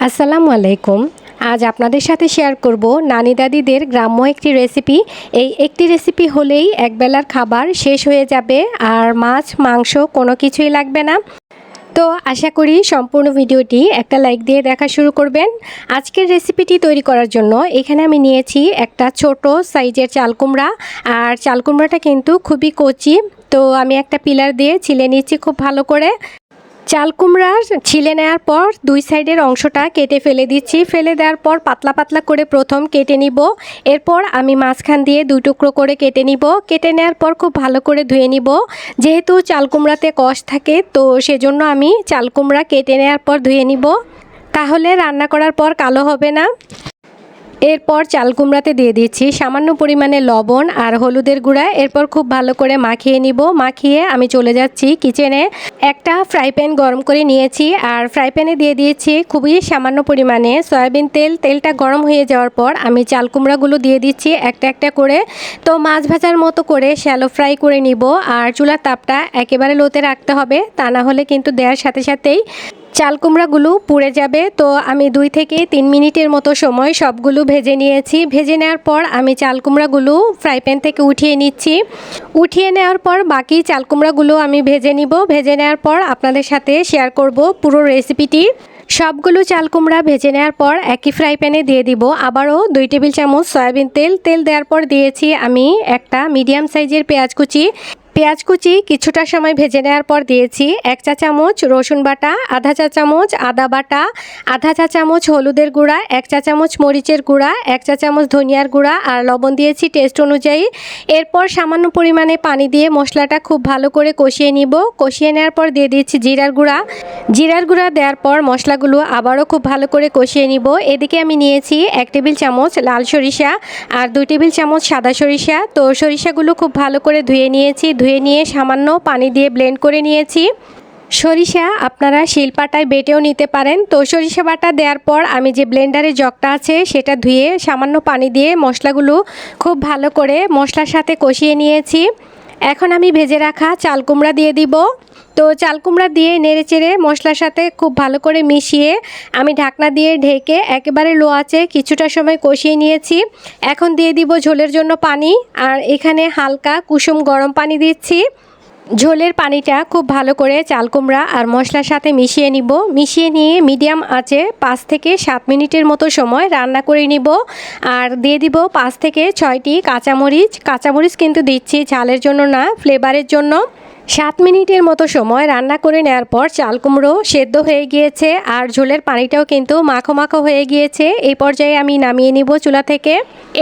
আসসালামু আলাইকুম। আজ আপনাদের সাথে শেয়ার করব নানি দাদিদের গ্রাম্য একটি রেসিপি এই একটি রেসিপি হলেই একবেলার খাবার শেষ হয়ে যাবে আর মাছ, মাংস কোনো কিছুই লাগবে না। তো আশা করি সম্পূর্ণ ভিডিওটি একটা লাইক দিয়ে দেখা শুরু করবেন। আজকের রেসিপিটি তৈরি করার জন্য এখানে আমি নিয়েছি একটা ছোট সাইজের চাল কুমড়া। আর চাল কুমড়াটা কিন্তু খুবই কচি। তো আমি একটা পিলার দিয়ে ছিলে নিচ্ছি খুব ভালো করে। চাল কুমড়া ছিলে নেওয়ার পর দুই সাইডের অংশটা কেটে ফেলে দিচ্ছি। ফেলে দেওয়ার পর পাতলা পাতলা করে প্রথম কেটে নিব। এরপর আমি মাঝখান দিয়ে দুই টুকরো করে কেটে নিব। কেটে নেওয়ার পর খুব ভালো করে ধুয়ে নিব। যেহেতু চাল কুমড়াতে কষ থাকে, তো সেজন্য আমি চাল কুমড়া কেটে নেওয়ার পর ধুয়ে নিব। তাহলে রান্না করার পর কালো হবে না। এরপর চাল কুমড়াতে দিয়ে দিচ্ছি সামান্য পরিমাণে লবণ আর হলুদের গুঁড়া। এরপর খুব ভালো করে মাখিয়ে নিব। মাখিয়ে আমি চলে যাচ্ছি কিচেনে। একটা ফ্রাই প্যান গরম করে নিয়েছি আর ফ্রাই প্যানে দিয়ে দিয়েছি খুবই সামান্য পরিমাণে সয়াবিন তেল। তেলটা গরম হয়ে যাওয়ার পর আমি চাল কুমড়াগুলো দিয়ে দিচ্ছি একটা একটা করে। তো মাছ ভাজার মতো করে শ্যালো ফ্রাই করে নিব। আর চুলার তাপটা একেবারে লোতে রাখতে হবে। তা না হলে কিন্তু দেওয়ার সাথে সাথেই চাল কুমড়াগুলো পুড়ে যাবে। তো আমি দুই থেকে তিন মিনিটের মতো সময় সবগুলো ভেজে নিয়েছি। ভেজে নেওয়ার পর আমি চাল কুমড়াগুলো ফ্রাই প্যান থেকে উঠিয়ে নিচ্ছি। উঠিয়ে নেওয়ার পর বাকি চাল কুমড়াগুলো আমি ভেজে নিব। ভেজে নেওয়ার পর আপনাদের সাথে শেয়ার করব পুরো রেসিপিটি সবগুলো চাল কুমড়া ভেজে নেওয়ার পর একই ফ্রাই প্যানে দিয়ে দিব। আবারও দুই টেবিল চামচ সয়াবিন তেল। তেল দেওয়ার পর দিয়েছি আমি একটা মিডিয়াম সাইজের পেঁয়াজ কুচি। পেঁয়াজ কুচি কিছুটা সময় ভেজে নেওয়ার পর দিয়েছি এক চা চামচ রসুন বাটা, আধা চা চামচ আদা বাটা, আধা চা চামচ হলুদের গুঁড়া, এক চা চামচ মরিচের গুঁড়া, এক চা চামচ ধনিয়ার গুঁড়া আর লবণ দিয়েছি টেস্ট অনুযায়ী। এরপর সামান্য পরিমাণে পানি দিয়ে মশলাটা খুব ভালো করে কষিয়ে নিব। কষিয়ে নেওয়ার পর দিয়ে দিয়েছি জিরার গুঁড়া। জিরার গুঁড়া দেওয়ার পর মশলাগুলো আবারও খুব ভালো করে কষিয়ে নিব। এদিকে আমি নিয়েছি এক টেবিল চামচ লাল সরিষা আর দুই টেবিল চামচ সাদা সরিষা। তো সরিষাগুলো খুব ভালো করে ধুয়ে নিয়েছি ধুয়ে নিয়ে সামান্য পানি দিয়ে ব্লেন্ড করে নিয়েছি। সরিষা আপনারা শিলপাটায় বেটেও নিতে পারেন। তো সরিষা বাটা দেওয়ার পর আমি যে ব্লেন্ডারে জগটা আছে, সেটা ধুয়ে সামান্য পানি দিয়ে মশলাগুলো খুব ভালো করে মশলার সাথে কষিয়ে নিয়েছি। এখন আমি ভেজে রাখা চাল কুমড়া দিয়ে দিব। তো চাল কুমড়া দিয়ে নেড়ে চেড়ে মশলার সাথে খুব ভালো করে মিশিয়ে আমি ঢাকনা দিয়ে ঢেকে একেবারে লো আছে কিছুটা সময় কষিয়ে নিয়েছি। এখন দিয়ে দিব ঝোলের জন্য পানি আর এখানে হালকা কুসুম গরম পানি দিচ্ছি। ঝোলের পানিটা খুব ভালো করে চাল কুমড়া আর মশলার সাথে মিশিয়ে নিব। মিশিয়ে নিয়ে মিডিয়াম আঁচে পাঁচ থেকে সাত মিনিটের মতো সময় রান্না করে নিব। আর দিয়ে দিব পাঁচ থেকে ছয়টি কাঁচামরিচ। কাঁচামরিচ কিন্তু দিচ্ছি ঝালের জন্য না ফ্লেভারের জন্য। সাত মিনিটের মতো সময় রান্না করে নেওয়ার পর চাল কুমড়ো সেদ্ধ হয়ে গিয়েছে আর ঝোলের পানিটাও কিন্তু মাখো মাখো হয়ে গিয়েছে। এই পর্যায়ে আমি নামিয়ে নিব চুলা থেকে।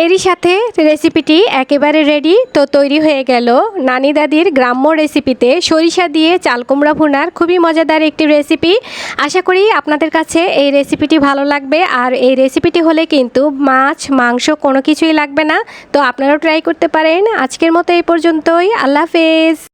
এরই সাথে রেসিপিটি একেবারে রেডি তো তৈরি হয়ে গেল। নানি দাদির গ্রাম্য রেসিপিতে সরিষা দিয়ে চাল কুমড়া ভুনার খুবই মজাদার একটি রেসিপি। আশা করি আপনাদের কাছে এই রেসিপিটি ভালো লাগবে আর এই রেসিপিটি হলে কিন্তু মাছ, মাংস কোনো কিছুই লাগবে না। তো আপনারাও ট্রাই করতে পারেন। আজকের মতো এই পর্যন্তই। আল্লাহ হাফেজ।